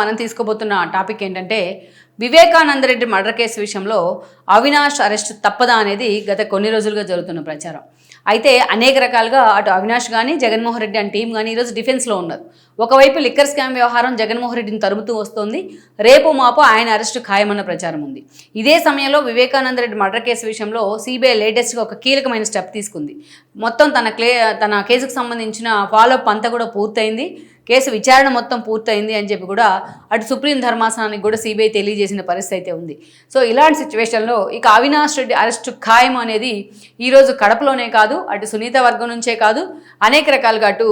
మనం తీసుకోబోతున్న టాపిక్ ఏంటంటే Vivekananda Reddy murder case విషయంలో అవినాష్ అరెస్ట్ తప్పదా అనేది గత కొన్ని రోజులుగా జరుగుతున్న ప్రచారం. అయితే అనేక రకాలుగా అటు అవినాష్ కానీ జగన్మోహన్ రెడ్డి అండ్ టీం కానీ ఈరోజు డిఫెన్స్లో ఉన్నారు. ఒకవైపు లిక్కర్ స్కామ్ వ్యవహారం జగన్మోహన్ రెడ్డిని తరుముతూ వస్తోంది. రేపు మాపు ఆయన అరెస్టు ఖాయమన్న ప్రచారం ఉంది. ఇదే సమయంలో వివేకానంద రెడ్డి మర్డర్ కేసు విషయంలో సిబిఐ లేటెస్ట్గా ఒక కీలకమైన స్టెప్ తీసుకుంది. మొత్తం తన క్లే తన కేసుకు సంబంధించిన ఫాలోఅప్ అంతా కూడా పూర్తయింది. కేసు విచారణ మొత్తం పూర్తయింది అని చెప్పి కూడా అటు సుప్రీం ధర్మాసనానికి కూడా సిబిఐ తెలియజేసిన పరిస్థితి అయితే ఉంది. సో ఇలాంటి సిచ్యువేషన్లో ఇక అవినాష్ రెడ్డి అరెస్టు ఖాయం అనేది ఈరోజు కడపలోనే కాదు అటు సునీత వర్గం నుంచే కాదు అనేక రకాలుగా అటు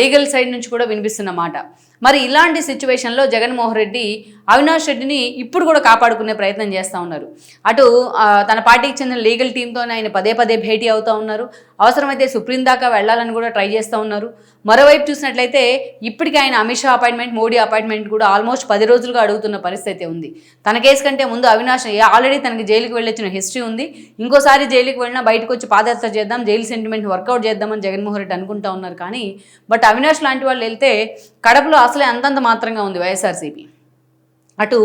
లీగల్ సైడ్ నుంచి కూడా వినిపిస్తున్న మాట. మరి ఇలాంటి సిచ్యువేషన్లో జగన్మోహన్ రెడ్డి అవినాష్ రెడ్డిని ఇప్పుడు కూడా కాపాడుకునే ప్రయత్నం చేస్తూ ఉన్నారు. అటు తన పార్టీకి చెందిన లీగల్ టీంతోనే ఆయన పదే పదే భేటీ అవుతూ ఉన్నారు. అవసరమైతే సుప్రీం దాకా వెళ్ళాలని కూడా ట్రై చేస్తూ ఉన్నారు. మరోవైపు చూసినట్లయితే ఇప్పటికీ ఆయన అమిత్ షా అపాయింట్మెంట్ మోడీ అపాయింట్మెంట్ కూడా ఆల్మోస్ట్ పది రోజులుగా అడుగుతున్న పరిస్థితి అయితే ఉంది. తన కేసు కంటే ముందు అవినాష్ ఆల్రెడీ తనకి జైలుకి వెళ్ళొచ్చిన హిస్టరీ ఉంది. ఇంకోసారి జైలుకి వెళ్ళినా బయటకు వచ్చి పాదయాత్ర చేద్దాం జైలు సెంటిమెంట్ వర్కౌట్ చేద్దామని జగన్మోహన్ రెడ్డి అనుకుంటా ఉన్నారు కానీ బట్ అవినాష్ లాంటి వాళ్ళు వెళ్తే కడపలో అసలే అంతంత మాత్రంగా ఉంది వైఎస్ఆర్సీపీ. అటు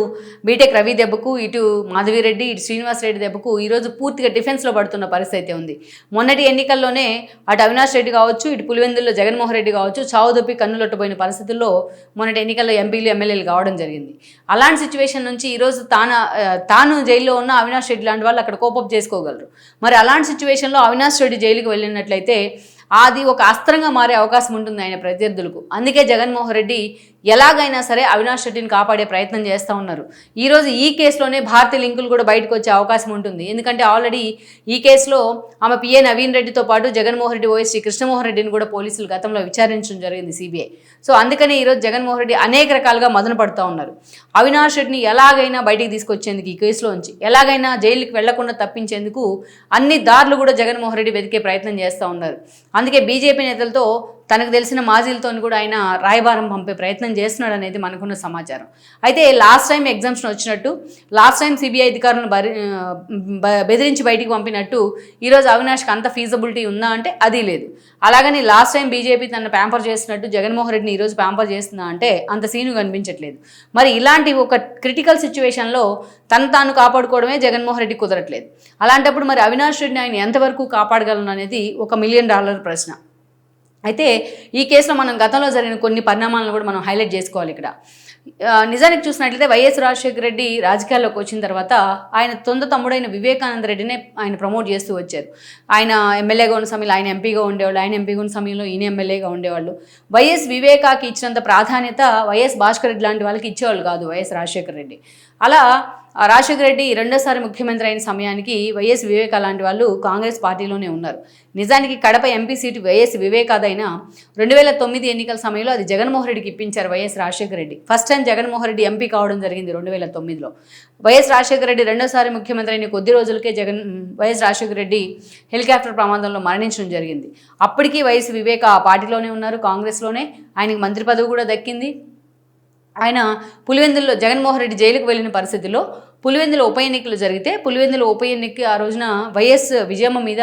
బీటెక్ రవి దెబ్బకు ఇటు మాధవిరెడ్డి ఇటు శ్రీనివాస్ రెడ్డి దెబ్బకు ఈరోజు పూర్తిగా డిఫెన్స్లో పడుతున్న పరిస్థితి అయితే ఉంది. మొన్నటి ఎన్నికల్లోనే అటు అవినాష్ రెడ్డి కావచ్చు ఇటు పులివెందుల్లో జగన్మోహన్ రెడ్డి కావచ్చు చావుదొప్పి కన్నులొట్టబోయిన పరిస్థితుల్లో మొన్నటి ఎన్నికల్లో ఎంపీలు ఎమ్మెల్యేలు కావడం జరిగింది. అలాంటి సిచ్యువేషన్ నుంచి ఈరోజు తాను తాను జైల్లో ఉన్న అవినాష్ రెడ్డి లాంటి వాళ్ళు అక్కడ కోపప్ చేసుకోగలరు. మరి అలాంటి సిచ్యువేషన్లో అవినాష్ రెడ్డి జైలుకు వెళ్ళినట్లయితే అది ఒక అస్త్రంగా మారే అవకాశం ఉంటుంది ఆయన ప్రత్యర్థులకు. అందుకే జగన్మోహన్ రెడ్డి ఎలాగైనా సరే అవినాష్ రెడ్డిని కాపాడే ప్రయత్నం చేస్తూ ఉన్నారు. ఈరోజు ఈ కేసులోనే భారతీయ లింకులు కూడా బయటకు వచ్చే అవకాశం ఉంటుంది. ఎందుకంటే ఆల్రెడీ ఈ కేసులో ఆమె పిఏ నవీన్ రెడ్డితో పాటు జగన్మోహన్ రెడ్డి ఓఎస్టీ కృష్ణమోహన్ రెడ్డిని కూడా పోలీసులు గతంలో విచారించడం జరిగింది సిబిఐ సో అందుకనే ఈరోజు జగన్మోహన్ రెడ్డి అనేక రకాలుగా మదన పడుతూ ఉన్నారు. అవినాష్ రెడ్డిని ఎలాగైనా బయటికి తీసుకొచ్చేందుకు ఈ కేసులోంచి ఎలాగైనా జైలుకి వెళ్ళకుండా తప్పించేందుకు అన్ని దారులు కూడా జగన్మోహన్ రెడ్డి వెతికే ప్రయత్నం చేస్తూ ఉన్నారు. అందుకే బీజేపీ నేతలతో తనకు తెలిసిన మాజీలతో కూడా ఆయన రాయబారం పంపే ప్రయత్నం చేస్తున్నాడు అనేది మనకున్న సమాచారం. అయితే లాస్ట్ టైం ఎగ్జామ్షన్ వచ్చినట్టు లాస్ట్ టైం సిబిఐ అధికారులను బరి బెదిరించి బయటికి పంపినట్టు ఈరోజు అవినాష్కి అంత ఫీజబిలిటీ ఉందా అంటే అది లేదు. అలాగని లాస్ట్ టైం బీజేపీ తనను ప్యాంపర్ చేసినట్టు జగన్మోహన్ రెడ్డిని ఈరోజు ప్యాంపర్ చేస్తుందా అంటే అంత సీను కనిపించట్లేదు. మరి ఇలాంటి ఒక క్రిటికల్ సిచ్యువేషన్లో తను తాను కాపాడుకోవడమే జగన్మోహన్ రెడ్డి కుదరట్లేదు. అలాంటప్పుడు మరి అవినాష్ రెడ్డిని ఆయన ఎంతవరకు కాపాడగలను అనేది ఒక మిలియన్ డాలర్ ప్రశ్న. అయితే ఈ కేసులో మనం గతంలో జరిగిన కొన్ని పరిణామాలను కూడా మనం హైలైట్ చేసుకోవాలి ఇక్కడ. నిజానికి చూసినట్లయితే వైఎస్ రాజశేఖర రెడ్డి రాజకీయాల్లోకి వచ్చిన తర్వాత ఆయన తొంద తమ్ముడైన వివేకానంద రెడ్డినే ఆయన ప్రమోట్ చేస్తూ వచ్చారు. ఆయన ఎమ్మెల్యేగా ఉన్న సమయంలో ఆయన ఎంపీగా ఉండేవాళ్ళు ఆయన ఎంపీగా ఉన్న సమయంలో ఈయన ఎమ్మెల్యేగా ఉండేవాళ్ళు. వైఎస్ వివేకాకి ఇచ్చినంత ప్రాధాన్యత వైఎస్ భాస్కర్ రెడ్డి లాంటి వాళ్ళకి ఇచ్చేవాళ్ళు కాదు వైఎస్ రాజశేఖర రెడ్డి. అలా ఆ రాజశేఖర రెడ్డి రెండోసారి ముఖ్యమంత్రి అయిన సమయానికి వైఎస్ వివేకా లాంటి వాళ్ళు కాంగ్రెస్ పార్టీలోనే ఉన్నారు. నిజానికి కడప ఎంపీ సీటు వైఎస్ వివేకాదైనా రెండు వేల తొమ్మిది ఎన్నికల సమయంలో అది జగన్మోహన్ రెడ్డికి ఇప్పించారు YS Rajasekhara Reddy. First time Jaganmohan Reddy MP కావడం జరిగింది రెండు వేల తొమ్మిదిలో వైఎస్ రాజశేఖర రెడ్డి రెండోసారి ముఖ్యమంత్రి అయిన కొద్ది రోజులకే జగన్ వైఎస్ రాజశేఖర రెడ్డి హెలికాప్టర్ ప్రమాదంలో మరణించడం జరిగింది. అప్పటికీ వైఎస్ వివేక ఆ పార్టీలోనే ఉన్నారు కాంగ్రెస్లోనే. ఆయనకి మంత్రి పదవి కూడా దక్కింది. ఆయన పులివెందుల్లో జగన్మోహన్ రెడ్డి జైలుకు వెళ్ళిన పరిస్థితిలో పులివెందుల ఉప ఎన్నికలు జరిగితే పులివెందుల ఉప ఎన్నిక ఆ రోజున వైఎస్ విజయమ్మ మీద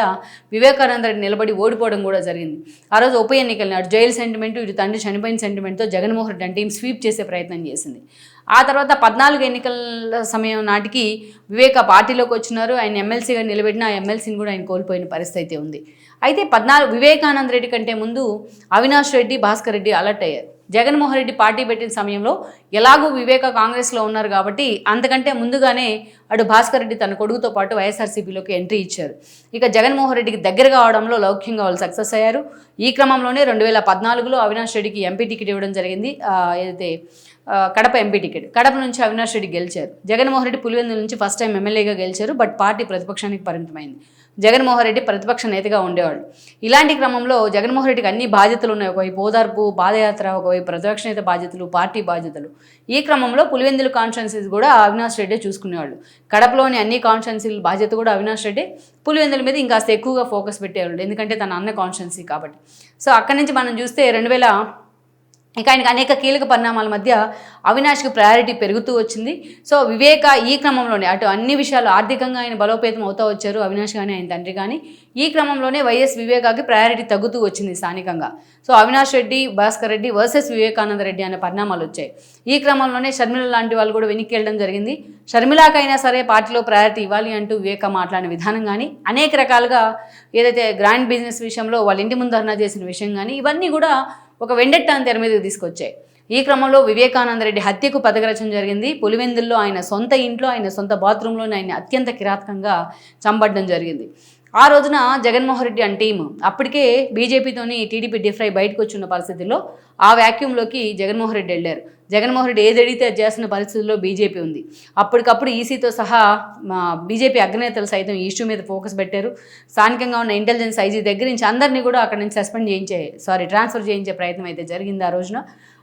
వివేకానంద రెడ్డి నిలబడి ఓడిపోవడం కూడా జరిగింది. ఆ రోజు ఉప ఎన్నికలు అటు జైలు సెంటిమెంట్ ఇటు తండ్రి చనిపోయిన సెంటిమెంట్తో జగన్మోహన్ రెడ్డి అంటే స్వీప్ చేసే ప్రయత్నం చేసింది. ఆ తర్వాత పద్నాలుగు ఎన్నికల సమయం నాటికి వివేక పార్టీలోకి వచ్చినారు. ఆయన ఎమ్మెల్సీగా నిలబెట్టిన ఆ ఎమ్మెల్సీని కూడా ఆయన కోల్పోయిన పరిస్థితి అయితే ఉంది. అయితే పద్నాలుగు వివేకానంద రెడ్డి కంటే ముందు అవినాష్ రెడ్డి భాస్కర్ రెడ్డి అలర్ట్ అయ్యారు. జగన్మోహన్ రెడ్డి పార్టీ పెట్టిన సమయంలో ఎలాగూ వివేక కాంగ్రెస్లో ఉన్నారు కాబట్టి అంతకంటే ముందుగానే అటు భాస్కర్ రెడ్డి తన కొడుకుతో పాటు వైఎస్ఆర్సీపీలోకి ఎంట్రీ ఇచ్చారు. ఇక జగన్మోహన్ రెడ్డికి దగ్గర కావడంలో లౌక్యంగా వాళ్ళు సక్సెస్ అయ్యారు. ఈ క్రమంలోనే రెండు వేల పద్నాలుగులో అవినాష్ రెడ్డికి ఎంపీ టికెట్ ఇవ్వడం జరిగింది. ఏదైతే కడప ఎంపీ టికెట్. కడప నుంచి అవినాష్ రెడ్డి గెలిచారు. జగన్మోహన్ రెడ్డి పులివెందుల నుంచి ఫస్ట్ టైం ఎమ్మెల్యేగా గెలిచారు బట్ పార్టీ ప్రతిపక్షానికి పరిమితమైంది. జగన్మోహన్ రెడ్డి ప్రతిపక్ష నేతగా ఉండేవాడు ఇలాంటి క్రమంలో జగన్మోహన్ రెడ్డికి అన్ని బాధ్యతలు ఉన్నాయి. ఒకవైపు ఓదార్పు పాదయాత్ర ఒకవైపు ప్రతిపక్ష నేత బాధ్యతలు పార్టీ బాధ్యతలు. ఈ క్రమంలో పులివెందులు కాన్స్టిట్యున్సీస్ కూడా అవినాష్ రెడ్డి చూసుకునేవాళ్ళు. కడపలోని అన్ని కాన్స్టిట్యున్సీల బాధ్యత కూడా అవినాష్ రెడ్డి పులివెందుల మీద ఇంకాస్త ఎక్కువగా ఫోకస్ పెట్టేవాళ్ళు. ఎందుకంటే తన అన్న కాన్స్టిట్యున్సీ కాబట్టి. సో అక్కడి నుంచి మనం చూస్తే రెండు వేల ఇక ఆయనకు అనేక కీలక పరిణామాల మధ్య అవినాష్కి ప్రయారిటీ పెరుగుతూ వచ్చింది. సో వివేక ఈ క్రమంలోనే అటు అన్ని విషయాలు ఆర్థికంగా ఆయన బలోపేతం అవుతూ వచ్చారు. అవినాష్ కానీ ఆయన తండ్రి కానీ ఈ క్రమంలోనే వైఎస్ వివేకాకి ప్రయారిటీ తగ్గుతూ వచ్చింది స్థానికంగా. సో అవినాష్ రెడ్డి భాస్కర్ రెడ్డి వర్సెస్ వివేకానంద రెడ్డి అనే పరిణామాలు వచ్చాయి. ఈ క్రమంలోనే షర్మిల లాంటి వాళ్ళు కూడా వెనక్కి వెళ్ళడం జరిగింది. షర్మిలాకైనా సరే పార్టీలో ప్రయారిటీ ఇవ్వాలి అంటూ వివేక మాట్లాడిన విధానం కానీ అనేక రకాలుగా ఏదైతే గ్రాండ్ బిజినెస్ విషయంలో వాళ్ళ ఇంటి ముందు ధర్నా చేసిన విషయం కానీ ఇవన్నీ కూడా ఒక వెండెట్టాన్ని తెర మీదకి తీసుకొచ్చాయి. ఈ క్రమంలో వివేకానంద రెడ్డి హత్యకు పథకరచన జరిగింది. పులివెందుల్లో ఆయన సొంత ఇంట్లో ఆయన సొంత బాత్రూంలోనే ఆయన అత్యంత కిరాతకంగా చంపడం జరిగింది. ఆ రోజున జగన్మోహన్ రెడ్డి అండ్ టీం అప్పటికే బీజేపీతోని టీడీపీ డిఫ్రై బయటకు వచ్చిన పరిస్థితుల్లో ఆ వ్యాక్యూమ్లోకి జగన్మోహన్ రెడ్డి వెళ్ళారు. జగన్మోహన్ రెడ్డి ఏది అడిగితే చేస్తున్న పరిస్థితుల్లో బీజేపీ ఉంది. అప్పటికప్పుడు ఈసీతో సహా మా బీజేపీ అగ్రనేతలు సైతం ఈ ఇష్యూ మీద ఫోకస్ పెట్టారు. స్థానికంగా ఉన్న ఇంటెలిజెన్స్ ఐజీ దగ్గర నుంచి అందరినీ కూడా అక్కడి నుంచి సస్పెండ్ చేయించే సారీ ట్రాన్స్ఫర్ చేయించే ప్రయత్నం అయితే జరిగింది ఆ రోజున.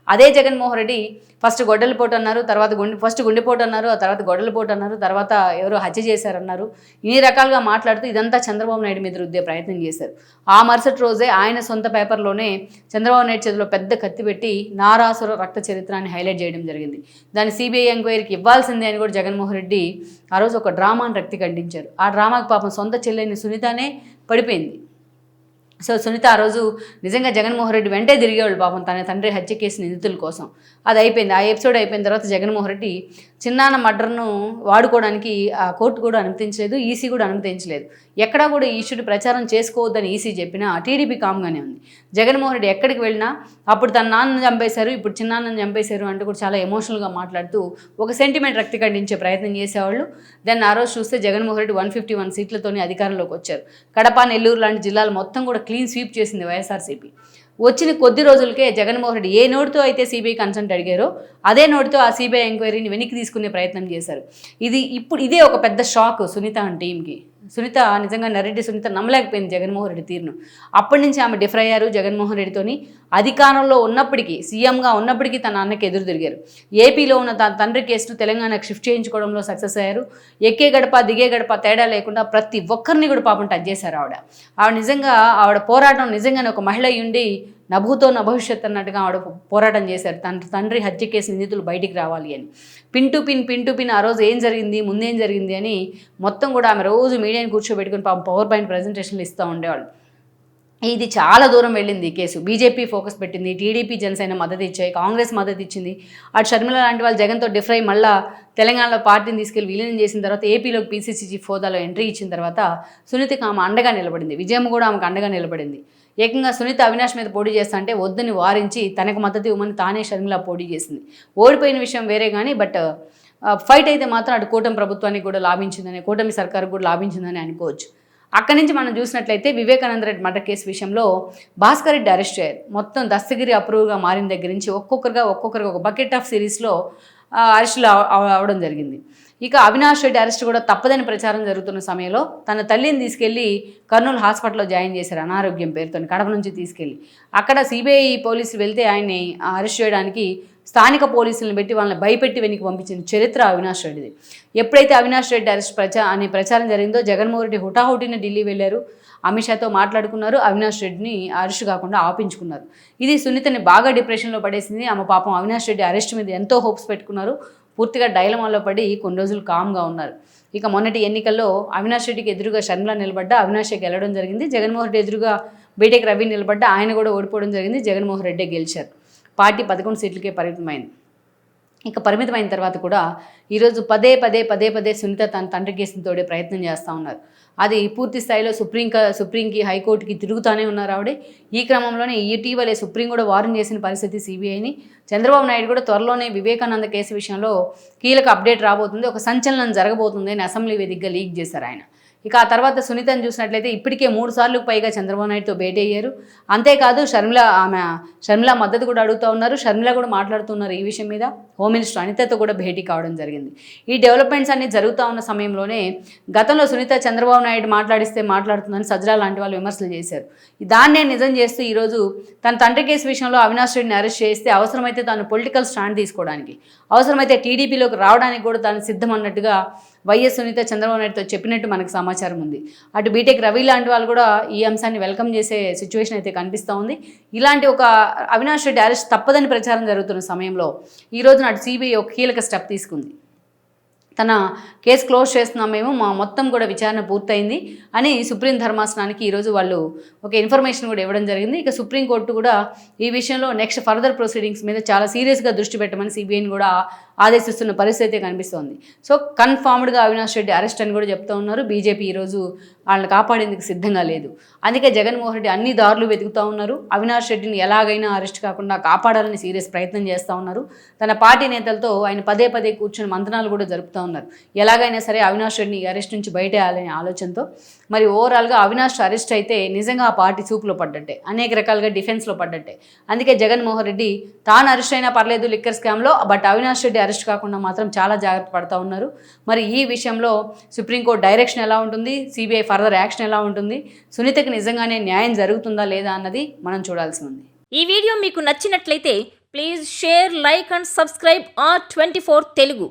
అదే జగన్మోహన్ రెడ్డి ఫస్ట్ గొడ్డలిపోటు అన్నారు తర్వాత గుండె ఫస్ట్ గుండెపోటు అన్నారు ఆ తర్వాత గొడ్డలిపోటు అన్నారు తర్వాత ఎవరో హత్య చేశారన్నారు. ఇన్ని రకాలుగా మాట్లాడుతూ ఇదంతా చంద్రబాబు నాయుడు మీద రుద్దే ప్రయత్నం చేశారు. ఆ మరుసటి రోజే ఆయన సొంత పేపర్లోనే చంద్రబాబు నాయుడు చేతిలో పెద్ద కత్తి పెట్టి నారాసుర రక్త చరిత్రాన్ని హైలైట్ చేయడం జరిగింది. దాన్ని సిబిఐ ఎంక్వైరీకి ఇవ్వాల్సిందే అని కూడా జగన్మోహన్ రెడ్డి ఆ రోజు ఒక డ్రామాను రక్తి ఖండించారు. ఆ డ్రామాకి పాపం సొంత చెల్లెని సునీతనే పడిపోయింది. సో సునీత ఆ రోజు నిజంగా జగన్మోహన్ రెడ్డి వెంటే తిరిగేవాళ్ళు పాపం తన తండ్రి హత్య కేసు నిందితుల కోసం. అది అయిపోయింది. ఆ ఎపిసోడ్ అయిపోయిన తర్వాత జగన్మోహన్ రెడ్డి చిన్నాన్న మర్డర్ను వాడుకోవడానికి ఆ కోర్టు కూడా అనుమతించలేదు ఈసీ కూడా అనుమతించలేదు. ఎక్కడా కూడా ఈ ప్రచారం చేసుకోవద్దని ఈసీ చెప్పినా టీడీపీ కామ్గానే ఉంది. జగన్మోహన్ రెడ్డి ఎక్కడికి వెళ్ళినా అప్పుడు తన నాన్నను చంపేశారు ఇప్పుడు చిన్నాన్నని చంపేశారు అంటూ కూడా చాలా ఎమోషనల్గా మాట్లాడుతూ ఒక సెంటిమెంట్ రక్తి ఖండించే ప్రయత్నం చేసేవాళ్ళు. దాన్ని ఆ రోజు చూస్తే Jaganmohan Reddy one fifty one సీట్లతోనే అధికారంలోకి వచ్చారు. కడప నెల్లూరు లాంటి జిల్లాలు మొత్తం కూడా క్లీన్ స్వీప్ చేసింది వైఎస్ఆర్సీపీ. వచ్చిన కొద్ది రోజులకే జగన్మోహన్ రెడ్డి ఏ నోటుతో అయితే సిబిఐ కన్సల్ట్ అడిగారో అదే నోటితో ఆ సిబిఐ ఎంక్వైరీని వెనక్కి తీసుకునే ప్రయత్నం చేశారు. ఇది ఇప్పుడు ఇదే ఒక పెద్ద షాక్ సునీత అండ్ టీంకి సునీత నిజంగా నరెడ్డి సునీత నమ్మలేకపోయింది జగన్మోహన్ రెడ్డి తీరును. అప్పటి నుంచి ఆమె డిఫర్ అయ్యారు జగన్మోహన్ రెడ్డితోని. అధికారంలో ఉన్నప్పటికీ సీఎంగా ఉన్నప్పటికీ తన అన్నకి ఎదురు తిరిగారు. ఏపీలో ఉన్న తన తండ్రి కేసును తెలంగాణకు షిఫ్ట్ చేయించుకోవడంలో సక్సెస్ అయ్యారు. ఎక్కే గడప దిగే గడప తేడా లేకుండా ప్రతి ఒక్కరిని కూడా పాపం టచ్ చేశారు ఆవిడ. ఆవిడ నిజంగా ఆవిడ పోరాటం నిజంగానే ఒక మహిళ ఉండి నభూతో నభవిష్యత్ అన్నట్టుగా ఆవిడ పోరాటం చేశారు. తన తండ్రి హత్య కేసు నిందితులు బయటికి రావాలి అని. Pin to pin pin to pin ఆ రోజు ఏం జరిగింది ముందేం జరిగింది అని మొత్తం కూడా ఆమె రోజు మీడియాని కూర్చోబెట్టుకుని పాపం పవర్ పాయింట్ ప్రజెంటేషన్లు ఇస్తూ ఉండేవాళ్ళు. ఇది చాలా దూరం వెళ్ళింది ఈ కేసు. బీజేపీ ఫోకస్ పెట్టింది టీడీపీ జనసేన మద్దతు ఇచ్చాయి కాంగ్రెస్ మద్దతు ఇచ్చింది. అటు షర్మిల లాంటి వాళ్ళు జగన్తో డిఫర్ అయ్యి మళ్ళా తెలంగాణలో పార్టీని తీసుకెళ్ళి విలీనం చేసిన తర్వాత ఏపీలోకి పీసీసీ చీఫ్ హోదాలో ఎంట్రీ ఇచ్చిన తర్వాత సునీతకి ఆమె అండగా నిలబడింది. విజయం కూడా ఆమెకు అండగా నిలబడింది. ఏకంగా సునీత అవినాష్ మీద పోటీ చేస్తా అంటే వద్దని వారించి తనకు మద్దతు ఇవ్వమని తానే షర్మిల పోటీ చేసింది. ఓడిపోయిన విషయం వేరే కానీ బట్ ఫైట్ అయితే మాత్రం అటు కూటమి ప్రభుత్వానికి కూడా లాభించిందని కూటమి సర్కారు కూడా లాభించిందని అనుకోవచ్చు. అక్కడి నుంచి మనం చూసినట్లయితే వివేకానంద రెడ్డి మర్డర్ కేసు విషయంలో భాస్కర్ రెడ్డి అరెస్ట్ అయ్యారు మొత్తం దస్తగిరి అప్రూవ్గా మారిన దగ్గర నుంచి ఒక్కొక్కరుగా ఒక్కొక్కరుగా ఒక బకెట్ ఆఫ్ సిరీస్లో అరెస్టులు అవడం జరిగింది. ఇక అవినాష్ రెడ్డి అరెస్ట్ కూడా తప్పదని ప్రచారం జరుగుతున్న సమయంలో తన తల్లిని తీసుకెళ్ళి కర్నూలు హాస్పిటల్లో జాయిన్ చేశారు అనారోగ్యం పేరుతో కడప నుంచి తీసుకెళ్ళి అక్కడ సిబిఐ పోలీసులు వెళ్తే ఆయన్ని అరెస్ట్ చేయడానికి స్థానిక పోలీసులను పెట్టి వాళ్ళని భయపెట్టి వెనక్కి పంపించిన చరిత్ర అవినాష్ రెడ్డిది. ఎప్పుడైతే అవినాష్ రెడ్డి అరెస్ట్ ప్రచా అనే ప్రచారం జరిగిందో జగన్మోహన్ రెడ్డి హుటాహుటిన ఢిల్లీ వెళ్ళారు. అమిత్ షాతో మాట్లాడుకున్నారు. అవినాష్ రెడ్డిని అరెస్ట్ కాకుండా ఆపించుకున్నారు. ఇది సునీతని బాగా డిప్రెషన్లో పడేసింది. ఆమె పాపం అవినాష్ రెడ్డి అరెస్ట్ మీద ఎంతో హోప్స్ పెట్టుకున్నారు. పూర్తిగా డైలమాలో పడి కొన్ని రోజులు కామ్గా ఉన్నారు. ఇక మొన్నటి ఎన్నికల్లో అవినాష్ రెడ్డికి ఎదురుగా షర్మిల నిలబడ్డ అవినాష్ రెడ్డి గెలవడం జరిగింది. జగన్మోహన్ రెడ్డి ఎదురుగా బీటెక్ రవి నిలబడ్డ ఆయన కూడా ఓడిపోవడం జరిగింది. జగన్మోహన్ రెడ్డి గెలిచారు. పార్టీ పదకొండు సీట్లకే పరిమితమైంది. ఇక పరిమితమైన తర్వాత కూడా ఈరోజు పదే పదే పదే పదే సునీత తన తండ్రి కేసుని తోడే ప్రయత్నం చేస్తూ ఉన్నారు. అది పూర్తి స్థాయిలో సుప్రీం సుప్రీంకి హైకోర్టుకి తిరుగుతూనే ఉన్నారు ఆవిడే. ఈ క్రమంలోనే ఇటీవలే సుప్రీం కూడా వారం చేసిన పరిస్థితి సిబిఐని. చంద్రబాబు నాయుడు కూడా త్వరలోనే వివేకానంద కేసు విషయంలో కీలక అప్డేట్ రాబోతుంది. ఒక సంచలనం జరగబోతుంది అని అసెంబ్లీ వేదికగా లీక్ చేశారు ఆయన. ఇక ఆ తర్వాత సునీతను చూసినట్లయితే ఇప్పటికే మూడు సార్లు పైగా చంద్రబాబు నాయుడుతో భేటీ అయ్యారు. అంతేకాదు షర్మిల ఆమె షర్మిల మద్దతు కూడా అడుగుతూ ఉన్నారు. షర్మిల కూడా మాట్లాడుతున్నారు ఈ విషయం మీద. హోమ్ మినిస్టర్ అనితతో కూడా భేటీ కావడం జరిగింది. ఈ డెవలప్మెంట్స్ అన్ని జరుగుతూ ఉన్న సమయంలోనే గతంలో సునీత చంద్రబాబు నాయుడు మాట్లాడిస్తే మాట్లాడుతుందని సజ్రా లాంటి వాళ్ళు విమర్శలు చేశారు. దాన్నే నిజం చేస్తూ ఈరోజు తన తండ్రి కేసు విషయంలో అవినాష్ రెడ్డిని అరెస్ట్ చేస్తే అవసరమైతే తాను పొలిటికల్ స్టాండ్ తీసుకోవడానికి అవసరమైతే టీడీపీలోకి రావడానికి కూడా తాను సిద్ధం అన్నట్టుగా వైఎస్ సునీత చంద్రబాబు నాయుడుతో చెప్పినట్టు మనకు సమాచారం ఉంది. అటు బీటెక్ రవి లాంటి వాళ్ళు కూడా ఈ అంశాన్ని వెల్కమ్ చేసే సిచ్యువేషన్ అయితే కనిపిస్తూ ఉంది. ఇలాంటి ఒక అవినాష్ రెడ్డి అరెస్ట్ తప్పదని ప్రచారం జరుగుతున్న సమయంలో ఈ రోజున అటు సిబిఐ ఒక కీలక స్టెప్ తీసుకుంది. తన కేసు క్లోజ్ చేస్తున్నాం మేము మా మొత్తం కూడా విచారణ పూర్తయింది అని సుప్రీం ధర్మాసనానికి ఈరోజు వాళ్ళు ఒక ఇన్ఫర్మేషన్ కూడా ఇవ్వడం జరిగింది. ఇక సుప్రీంకోర్టు కూడా ఈ విషయంలో నెక్స్ట్ ఫర్దర్ ప్రొసీడింగ్స్ మీద చాలా సీరియస్గా దృష్టి పెట్టమని సిబిఐని కూడా ఆదేశిస్తున్న పరిస్థితి అయితే కనిపిస్తోంది. సో కన్ఫామ్డ్గా అవినాష్ రెడ్డి అరెస్ట్ అని కూడా చెప్తా ఉన్నారు. బీజేపీ ఈరోజు వాళ్ళని కాపాడేందుకు సిద్ధంగా లేదు. అందుకే జగన్మోహన్ రెడ్డి అన్ని దారులు వెతుకుతూ ఉన్నారు. అవినాష్ రెడ్డిని ఎలాగైనా అరెస్ట్ కాకుండా కాపాడాలని సీరియస్ ప్రయత్నం చేస్తూ ఉన్నారు. తన పార్టీ నేతలతో ఆయన పదే పదే కూర్చొని మంతనాలు కూడా జరుపుతూ ఉన్నారు. ఎలాగైనా సరే అవినాష్ రెడ్డిని అరెస్ట్ నుంచి బయటేయాలనే ఆలోచనతో మరి ఓవరాల్గా అవినాష్ అరెస్ట్ అయితే నిజంగా ఆ పార్టీ చూపులో పడ్డట్టే. అనేక రకాలుగా డిఫెన్స్లో పడ్డట్టే. అందుకే జగన్మోహన్ రెడ్డి తాను అరెస్ట్ అయినా పర్లేదు లిక్కర్ స్కామ్లో బట్ అవినాష్ రెడ్డి అరెస్ట్ కాకుండా మాత్రం చాలా జాగ్రత్త పడతా ఉన్నారు. మరి ఈ విషయంలో సుప్రీంకోర్టు డైరెక్షన్ ఎలా ఉంటుంది? సిబిఐ ఫర్దర్ యాక్షన్ ఎలా ఉంటుంది? సునీతకి నిజంగానే న్యాయం జరుగుతుందా లేదా అన్నది మనం చూడాల్సి ఉంది. ఈ వీడియో మీకు నచ్చినట్లయితే please share like and subscribe R twenty four Telugu.